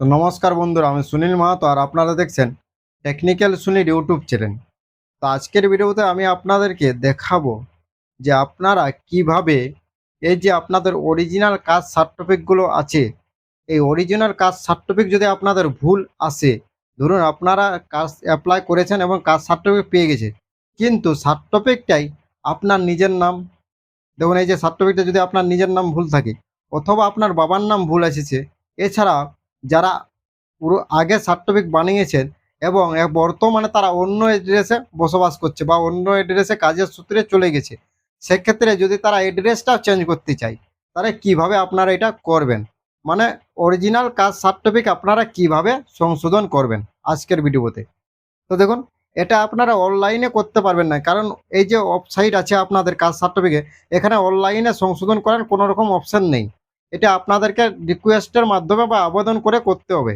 তো নমস্কার বন্ধুরা, আমি সুনীল মাহাতো আর আপনারা দেখছেন টেকনিক্যাল সুনীল ইউটিউব চ্যানেল তো আজকের ভিডিওতে আমি আপনাদেরকে দেখাবো যে আপনারা কীভাবে এই যে আপনাদের অরিজিনাল কাজ সার্টিফিকেটগুলো আছে, এই অরিজিনাল কাজ সার্টিফিকেট যদি আপনাদের ভুল আসে, ধরুন আপনারা কাজ অ্যাপ্লাই করেছেন এবং কাজ সার্টিফিকেট পেয়ে গেছে, কিন্তু সার্টিফিকেটটাই আপনার নিজের নাম, দেখুন এই যে সার্টিফিকেটে যদি আপনার নিজের নাম ভুল থাকে, অথবা আপনার বাবার নাম ভুল এসেছে, এছাড়া যারা পুরো আগে সার্টিফিকেট বানিয়েছেন এবং বর্তমানে তারা অন্য এড্রেসে বসবাস করছে বা অন্য এড্রেসে কাজের সূত্রে চলে গেছে, সেক্ষেত্রে যদি তারা এড্রেসটাও চেঞ্জ করতে চায়, তাহলে কীভাবে আপনারা এটা করবেন? মানে অরিজিনাল কাজ সার্টিফিকেট আপনারা কীভাবে সংশোধন করবেন আজকের ভিডিওতে? তো দেখুন, এটা আপনারা অনলাইনে করতে পারবেন না, কারণ এই যে ওয়েবসাইট আছে আপনাদের কাজ সার্টিফিকেট এখানে অনলাইনে সংশোধন করার কোনো রকম অপশন নেই। এটা আপনাদেরকে রিকোয়েস্টের মাধ্যমে বা আবেদন করে করতে হবে।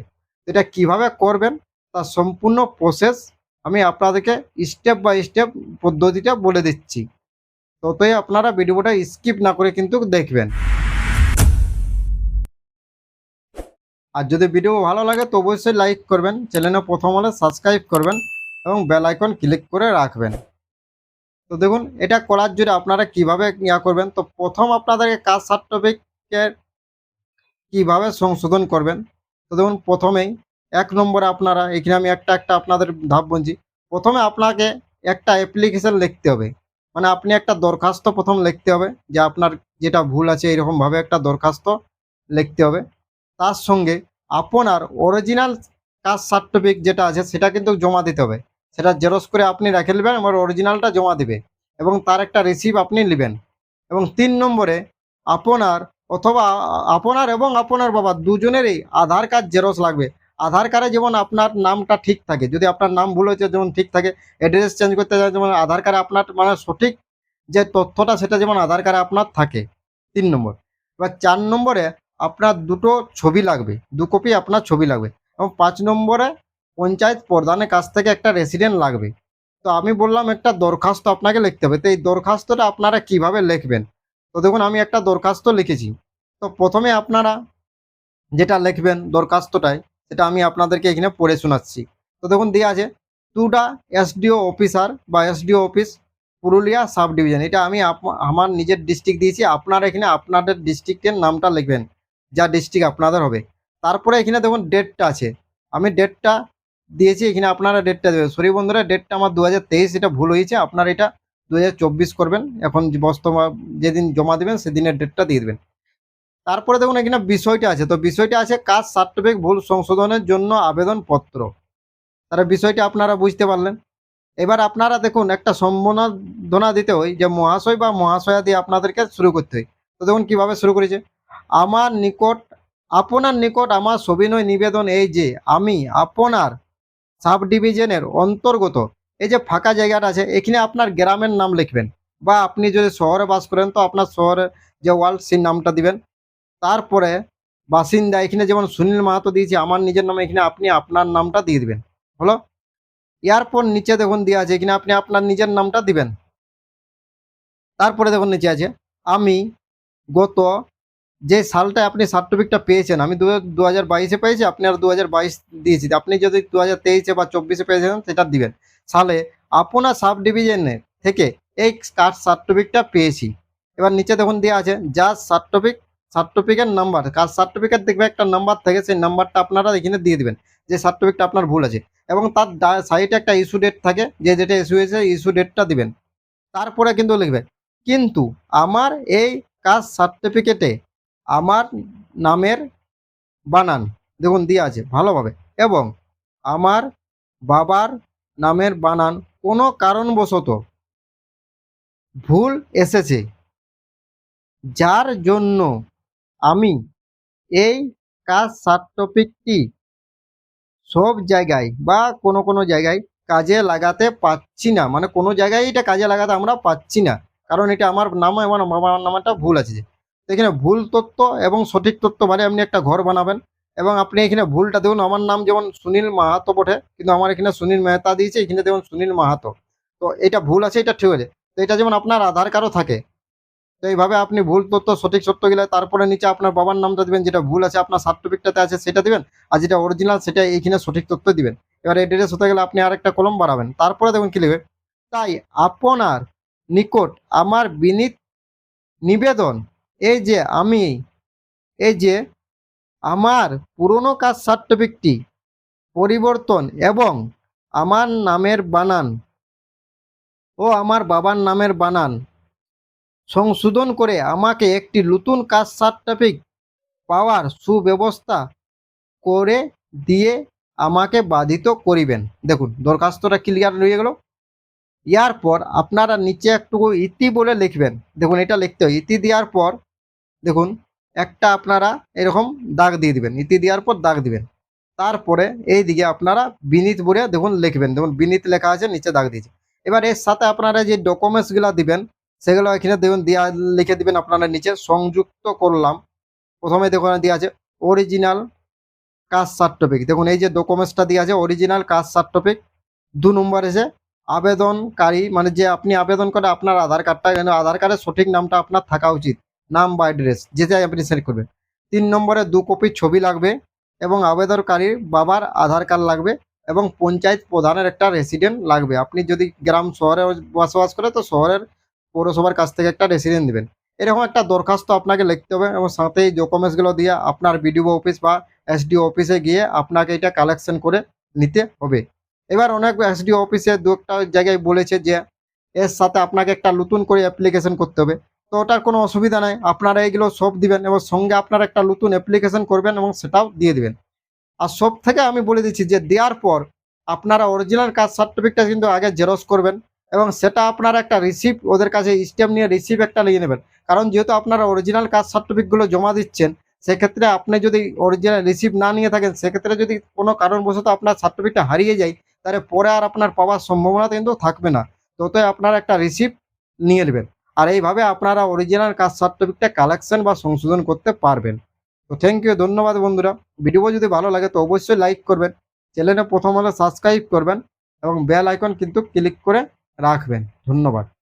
এটা কীভাবে করবেন, তার সম্পূর্ণ প্রসেস আমি আপনাদেরকে স্টেপ বাই স্টেপ পদ্ধতিটা বলে দিচ্ছি। ততই আপনারা ভিডিওটা স্কিপ না করে কিন্তু দেখবেন। আর যদি ভিডিও ভালো লাগে তো অবশ্যই লাইক করবেন চ্যানেলে প্রথম হলে সাবস্ক্রাইব করবেন এবং বেল আইকন ক্লিক করে রাখবেন। তো দেখুন, এটা করার জন্য আপনারা কীভাবে ইয়া করবেন? তো প্রথম আপনাদেরকে কাজ সার্টিফিকেট কীভাবে সংশোধন করবেন? তো দেখুন, প্রথমেই এক নম্বরে আপনারা, এখানে আমি একটা একটা আপনাদের ধাপ বলছি। প্রথমে আপনাকে একটা অ্যাপ্লিকেশন লিখতে হবে। মানে আপনি একটা দরখাস্ত প্রথম লিখতে হবে, যে আপনার যেটা ভুল আছে এরকমভাবে একটা দরখাস্ত লিখতে হবে। তার সঙ্গে আপনার অরিজিনাল কাস্ট সার্টিফিকেট যেটা আছে, সেটা কিন্তু জমা দিতে হবে। সেটা জেরক্স করে আপনি রেখে নেবেন আমার অরিজিনালটা জমা দিবে এবং তার একটা রিসিভ আপনি নেবেন। এবং তিন নম্বরে আপনার অথবা আপনার এবং আপনার বাবা দুজনেরই আধার কার্ড জেরক্স লাগবে। আধার কার্ডে যেমন আপনার নামটা ঠিক থাকে, যদি আপনার নাম ভুল হয়েছে যেমন ঠিক থাকে অ্যাড্রেস চেঞ্জ করতে যায় যেমন আধার কার্ডে আপনার মানে সঠিক যে তথ্যটা সেটা যেমন আধার কার্ডে আপনার থাকে, তিন নম্বর। এবার চার নম্বরে আপনার দুটো ছবি লাগবে, দু কপি আপনার ছবি লাগবে এবং পাঁচ নম্বরে পঞ্চায়েত প্রধানের কাছ থেকে একটা রেসিডেন্ট লাগবে। তো আমি বললাম একটা দরখাস্ত আপনাকে লিখতে হবে, তো এই দরখাস্তটা আপনারা কীভাবে লিখবেন? তো দেখুন আমি একটা দরখাস্ত লিখেছি। তো প্রথমে আপনারা যেটা লিখবেন দরখাস্তটায়, সেটা আমি আপনাদেরকে এখানে পড়ে শোনাচ্ছি। তো দেখুন দেওয়া আছে টুডা এসডিও অফিসার বা SDO office, Purulia sub division. এটা আমি আমার নিজের ডিস্ট্রিক্ট দিয়েছি, আপনারা এখানে আপনাদের ডিস্ট্রিক্টের নামটা লিখবেন, যা ডিস্ট্রিক্ট আপনাদের হবে। তারপরে এখানে দেখুন, ডেটটা আছে। আমি ডেটটা দিয়েছি, এখানে আপনারা ডেটটা দেবেন। সরি বন্ধুরা, ডেটটা আমার দু হাজার তেইশ, এটা ভুল হয়েছে, আপনারা এটা দু হাজার চব্বিশ করবেন। এখন যে বর্তমান যেদিন জমা দেবেন, সেদিনের ডেটটা দিয়ে দেবেন। তারপরে দেখুন এখানে বিষয়টা আছে। তো বিষয়টা আছে কাস্ট সার্টিফিকেট ভুল সংশোধনের জন্য আবেদনপত্র। তারা বিষয়টা আপনারা বুঝতে পারলেন। এবার আপনারা দেখুন একটা সম্বোধনা দিতে হয় যে মহাশয় বা মহাশয়া দিয়ে আপনাদেরকে শুরু করতে হয়। তো দেখুন কীভাবে শুরু করেছে। আমার নিকট, আপনার নিকট আমার সবিনয় নিবেদন এই যে, আমি আপনার সাব ডিভিশনের অন্তর্গত এই যে ফাঁকা জায়গাটা আছে, এখানে আপনার গ্রামের নাম লিখবেন। বা আপনি যদি শহরে বাস করেন তো আপনার শহরে যে ওয়ার্ল্ড সেই নামটা দিবেন। তারপরে বাসিন্দা এখানে যেমন সুনীল মাহাতো দিয়েছি, আমার নিজের নামে এখানে আপনি আপনার নামটা দিয়ে দিবেন। হলো? এরপর নিচে দেখুন দেওয়া আছে, এখানে আপনি আপনার নিজের নামটা দিবেন। তারপরে দেখুন নিচে আছে, আমি গত যে সালটায় আপনি সার্টিফিকেটটা পেয়েছেন, আমি দু দু হাজার বাইশে পেয়েছি, আপনি আর দু হাজার বাইশ দিয়েছি। আপনি যদি দু হাজার তেইশে বা চব্বিশে পেয়েছেন সেটা দিবেন। সালে আপনার সাব ডিভিশনে থেকে এই কাস্ট সার্টিফিকেটটা পেয়েছি। এবার নিচে দেখুন দেওয়া আছে, যা সার্টিফিক সার্টিফিকেট নাম্বার কাস্ট সার্টিফিকেট দেখবে একটা নাম্বার থাকে সেই নাম্বারটা আপনারা এখানে দিয়ে দিবেন, যে সার্টিফিকেটটা আপনার ভুল আছে। এবং তার সাইডে একটা ইস্যু ডেট থাকে, যে যেটা ইস্যু হয়েছে ইস্যু ডেটটা দিবেন। তারপরে কিন্তু লিখবে, কিন্তু আমার এই কাস্ট সার্টিফিকেটে আমার নামের বানান। দেখুন, দিয়ে আছে ভালোভাবে। এবং আমার বাবার নামের বানান কোনো কারণবশত ভুল এসেছে, যার জন্য আমি এই কাস্ট সার্টিফিকেটটি সব জায়গায় বা কোনো কোনো জায়গায় কাজে লাগাতে পাচ্ছি না। মানে কোনো জায়গায় এটা কাজে লাগাতে আমরা পাচ্ছি না। কারণ এটা আমার নাম এবং আমার নামটা ভুল আছে। এখানে ভুল তথ্য এবং সঠিক তথ্য মানে আপনি একটা ঘর বানাবেন এবং আপনি এখানে ভুলটা দেখুন, আমার নাম যেমন সুনীল মাহাতো বটে, কিন্তু আমার এখানে সুনীল মেহতা দিয়েছে, এখানে দেখুন সুনীল মাহাতো। তো এটা ভুল আছে, এটা ঠিক আছে। তো এটা যেমন আপনার আধার কার্ডও থাকে। তো এইভাবে আপনি ভুল তথ্য, সঠিক সত্য গেলে তারপরে নিচে আপনার বাবার নামটা দিবেন, যেটা ভুল আছে, আপনার সার্টিফিকেটটাতে আছে, সেটা দিবেন, আর যেটা অরিজিনাল সেটা এইখানে সঠিক তথ্য দিবেন। এবার এই ড্রেস হতে গেলে আপনি আরেকটা কলম বাড়াবেন তারপরে দেখুন কি লিখবে। তাই আপনার নিকট আমার বিনীত নিবেদন, এই যে আমি, এই যে আমার পুরনো কাজ সার্টিফিকেটটি পরিবর্তন এবং আমার নামের বানান, ও আমার বাবার নামের বানান সংশোধন করে আমাকে একটি নতুন কাজ সার্টিফিকেট পাওয়ার সুব্যবস্থা করে দিয়ে আমাকে বাধিত করিবেন। দেখুন, দরখাস্তটা ক্লিয়ার রয়ে গেল। ইয়ার পর আপনারা নিচে একটু ইতি বলে লিখবেন। দেখুন, এটা লিখতে হয় ইতি দেওয়ার পর, দেখুন, একটা আপনারা এরকম দাগ দিয়ে দিবেন। ইতি দেওয়ার পর দাগ দিবেন। তারপরে এই দিকে আপনারা বিনীত বলে, দেখুন, লিখবেন। দেখুন, বিনীত লেখা আছে, নিচে দাগ দিয়েছে। এবার এর সাথে আপনারা যে ডকুমেন্টসগুলো দিবেন সেগুলো এখানে দেখুন দেওয়া লিখে দিবেন আপনারা নিচে, সংযুক্ত করলাম। প্রথমে দেখুন দেওয়া আছে অরিজিনাল কাস্ট সার্টিফিকেট দেখুন এই যে ডকুমেন্টসটা দেওয়া আছে অরিজিনাল কাস্ট সার্টিফিকেট দু নম্বর এসে আবেদনকারী মানে যে আপনি আবেদন করে আপনার আধার কার্ডটা এখানে আধার কার্ডের সঠিক নামটা আপনার থাকা উচিত। নাম বা অ্যাড্রেস যে যেটাই আপনি সেট করবেন। তিন নম্বরে দু কপি ছবি লাগবে এবং আবেদনকারীর বাবার আধার কার্ড লাগবে এবং পঞ্চায়েত প্রধানের একটা রেসিডেন্ট লাগবে। আপনি যদি গ্রাম শহরে বসবাস করে, তো শহরের পৌরসভার কাছ থেকে একটা রেসিডেন্ট দেবেন এরকম একটা দরখাস্ত আপনাকে লিখতে হবে এবং সাথে এই ডকুমেন্টসগুলো দিয়ে আপনার বিডিও অফিস বা এসডিও অফিসে গিয়ে আপনাকে এটা কালেকশন করে নিতে হবে। এবার অনেক এসডিও অফিসে দু একটা জায়গায় বলেছে যে, এর সাথে আপনাকে একটা নতুন করে অ্যাপ্লিকেশন করতে হবে। তো ওটার কোনো অসুবিধা নাই, আপনারা এইগুলো সব দিবেন এবং সঙ্গে আপনারা একটা নতুন অ্যাপ্লিকেশন করবেন এবং সেটাও দিয়ে দিবেন। আর সব থেকে আমি বলে দিচ্ছি যে, দেওয়ার পর আপনারা অরিজিনাল কাস্ট সার্টিফিকেটটা কিন্তু আগে জেরক্স করবেন। এবং সেটা আপনারা একটা রিসিপ্ট ওদের কাছে স্ট্যাম্প নিয়ে রিসিপ্ট একটা নিয়ে নেবেন। কারণ যেহেতু আপনারা অরিজিনাল কাস্ট সার্টিফিকেটগুলো জমা দিচ্ছেন, সেক্ষেত্রে আপনি যদি অরিজিনাল রিসিপ্ট না নিয়ে থাকেন, সেক্ষেত্রে যদি কোনো কারণবশত আপনার সার্টিফিকেটটা হারিয়ে যায়, তাহলে পরে আর আপনার পাওয়ার সম্ভাবনা কিন্তু থাকবে না। ততই আপনারা একটা রিসিপ্ট নিয়ে নেবেন। আর এইভাবে আপনারা অরিজিনাল কাস্ট সার্টিফিকেটটা কালেকশন বা সংশোধন করতে পারবেন। তো থ্যাংক ইউ ধন্যবাদ বন্ধুরা। ভিডিও যদি ভালো লাগে তো অবশ্যই লাইক করবেন। চ্যানেলে প্রথম হলে সাবস্ক্রাইব করবেন এবং বেল আইকন কিন্তু ক্লিক করে রাখবেন ধন্যবাদ।